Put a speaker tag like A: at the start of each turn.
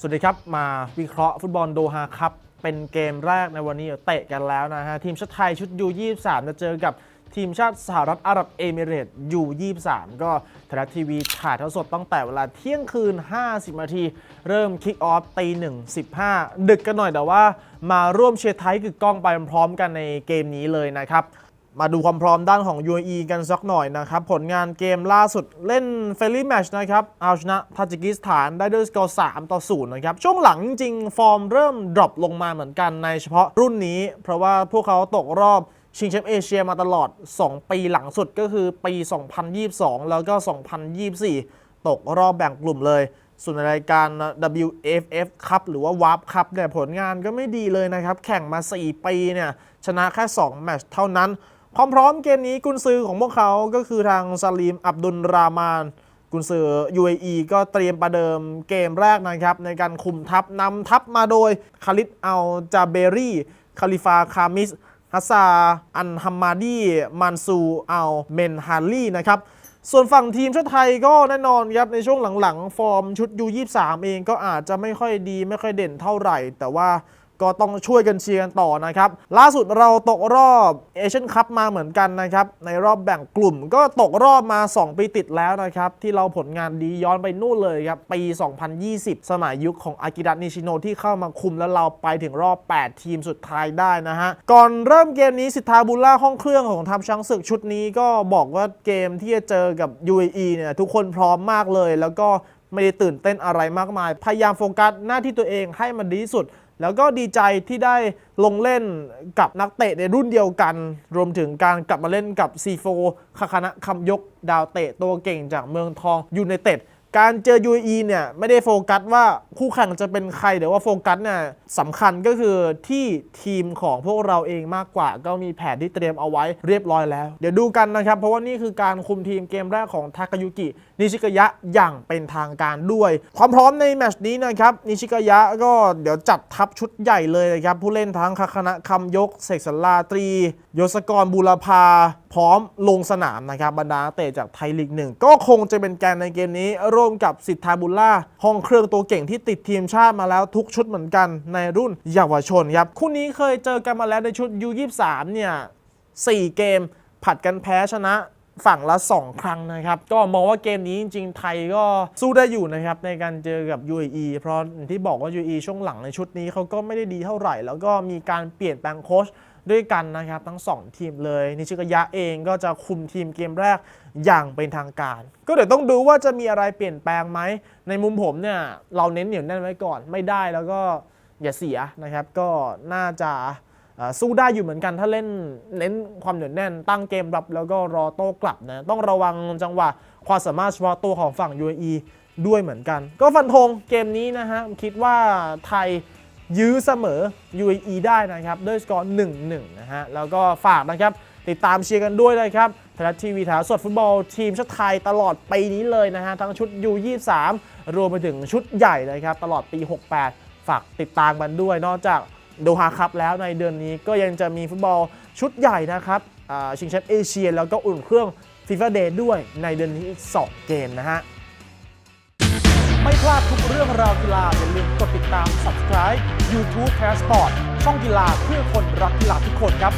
A: สวัสดีครับ มาวิเคราะห์ฟุตบอลโดฮาครับ เป็นเกมแรกในวันนี้เตะกันแล้วนะฮะ ทีมชาติไทยชุดยู23จะเจอกับทีมชาติสหรัฐอาหรับเอมิเรตยู23ก็ไทยรัฐทีวีถ่ายทอดสดตั้งแต่เวลาเที่ยงคืน 50 นาที เริ่มคิกออฟตีหนึ่ง15ดึกกันหน่อยแต่ว่า มาร่วมเชียร์ไทยคือกล้องไปพร้อมกันในเกมนี้เลยนะครับ มาดูความพร้อมด้านของ UAE กันสักหน่อยนะครับ ผลงานเกมล่าสุดเล่นเฟร n ลี่แมชนะครับ เอาชนะทาจิกิสถานได้ด้วยสกอร์ 3 ต่อ 0 นะครับ ช่วงหลังจริงฟอร์มเริ่มดรอปลงมาเหมือนกันในเฉพาะรุ่นนี้ เพราะว่าพวกเขาตกรอบชิงแชมป์เอเชียมาตลอด 2 ปีหลังสุดก็คือปี 2022 แล้วก็ 2024 ตกรอบแบ่งกลุ่มเลยส่วนในรายการ WFF ครับหรือว่า WAP ครับเนี่ยผลงานก็ไม่ดีเลยนะครับ แข่งมา 4 ปีเนี่ย ชนะแค่ 2 แมตช์เท่านั้น ความพร้อมเกมนี้กุนซือของพวกเขาก็คือทางซาลีมอับดุลรามาน กุนซือ UAE ก็เตรียมประเดิมเกมแรกนะครับ ในการคุมทัพนำทัพมาโดยคาลิดอัลจาเบรีคาลิฟาคามิสฮัสซาอันฮัมมาดีมันซูอัลเมนฮารีนะครับส่วนฝั่งทีมชาติไทยก็แน่นอนครับในช่วงหลังๆ ฟอร์มชุด U23 เองก็อาจจะไม่ค่อยดีไม่ค่อยเด่นเท่าไหร่ แต่ว่า ก็ต้องช่วยกันเชียร์กันต่อนะครับ ล่าสุดเราตกรอบเอเชียนคัพมาเหมือนกันนะครับ ในรอบแบ่งกลุ่มก็ตกรอบมา 2 ปีติดแล้วนะครับ ที่เราผลงานดีย้อนไปนู่นเลยครับ ปี 2020 สมัยยุคของอากิระนิชิโนที่เข้ามาคุมแล้วเราไปถึงรอบ 8 ทีมสุดท้ายได้นะฮะ ก่อนเริ่มเกมนี้สิทธาบุลล่าห้องเครื่องของทัพช้างศึกชุดนี้ก็บอกว่าเกมที่จะเจอกับ UAE เนี่ยทุกคนพร้อมมากเลย แล้วก็ไม่ได้ตื่นเต้นอะไรมากมาย พยายามโฟกัสหน้าที่ตัวเองให้มันดีที่สุด แล้วก็ดีใจที่ได้ลงเล่นกับนักเตะในรุ่นเดียวกัน รวมถึงการกลับมาเล่นกับซีโฟคาคานะคำยกดาวเตะตัวเก่งจากเมืองทองยูไนเต็ด การเจอ UAE เนี่ยไม่ได้โฟกัสว่าคู่แข่งจะเป็นใครแต่ว่าโฟกัสเนี่ยสำคัญก็คือที่ทีมของพวกเราเองมากกว่า ก็มีแผนที่เตรียมเอาไว้เรียบร้อยแล้ว เดี๋ยวดูกันนะครับ เพราะว่านี่คือการคุมทีมเกมแรกของทากายุกินิชิกยะอย่างเป็นทางการด้วย ความพร้อมในแมตช์นี้นะครับนิชิกยะก็เดี๋ยวจัดทัพชุดใหญ่เลยนะครับผู้เล่นทั้งคาคณะคำยกเสกสลาตรี ยศกรบูรพาพร้อมลงสนามนะครับบรรดาเตะจากไทยลีกหนึ่งก็คงจะเป็นแกนในเกมนี้ร่วมกับสิทธาบุลล่าห้องเครื่องตัวเก่งที่ติดทีมชาติมาแล้วทุกชุดเหมือนกันในรุ่นเยาวชนครับคู่นี้เคยเจอกันมาแล้วในชุด U23 เนี่ย4เกม ผัดกันแพ้ชนะ ฝั่งละ 2 ครั้งนะครับ ก็มองว่าเกมนี้จริงๆ ไทยก็สู้ได้อยู่นะครับ ในการเจอกับ UAE เพราะอย่างที่บอกว่า UAE ช่วงหลังในชุดนี้เขาก็ไม่ได้ดีเท่าไหร่ แล้วก็มีการเปลี่ยนแปลงโค้ชด้วยกันนะครับ ทั้ง 2 ทีมเลย นิชิกยะเองก็จะคุมทีมเกมแรกอย่างเป็นทางการ ก็เดี๋ยวต้องดูว่าจะมีอะไรเปลี่ยนแปลงไหม ในมุมผมเนี่ยเราเน้นเหนียวแน่นไว้ก่อนไม่ได้แล้วก็อย่าเสียนะครับ ก็น่าจะ สู้ได้อยู่เหมือนกันถ้าเล่นเน้นความเหนียวแน่น ตั้งเกมรับแล้วก็รอโต้กลับนะต้องระวังจังหวะความสามารถเฉพาะตัวของฝั่ง UAE ด้วยเหมือนกัน ก็ฟันธงเกมนี้นะฮะคิดว่าไทยยื้อเสมอ UAE ได้นะครับด้วยสกอร์1-1นะฮะแล้วก็ฝากนะครับติดตามเชียร์กันด้วยนะครับไทยรัฐทีวีถ่ายสดฟุตบอลทีมชาติไทยตลอดปีนี้เลยนะฮะ ทั้งชุด U23 รวมไปถึงชุดใหญ่เลยครับ ตลอดปี 68 ฝากติดตามกันด้วย นอกจาก โดฮาคัพแล้วในเดือนนี้ก็ยังจะมีฟุตบอลชุดใหญ่นะครับชิงแชมป์เอเชีย แล้วก็อุ่นเครื่องฟีฟ่าเดย์ด้วยในเดือนนี้อีก 2 เกมนะฮะ ไม่พลาดทุกเรื่องราวกีฬาอย่าลืมกดติดตาม subscribe YouTube Passport ช่องกีฬาเพื่อคนรักกีฬาทุกคนครับ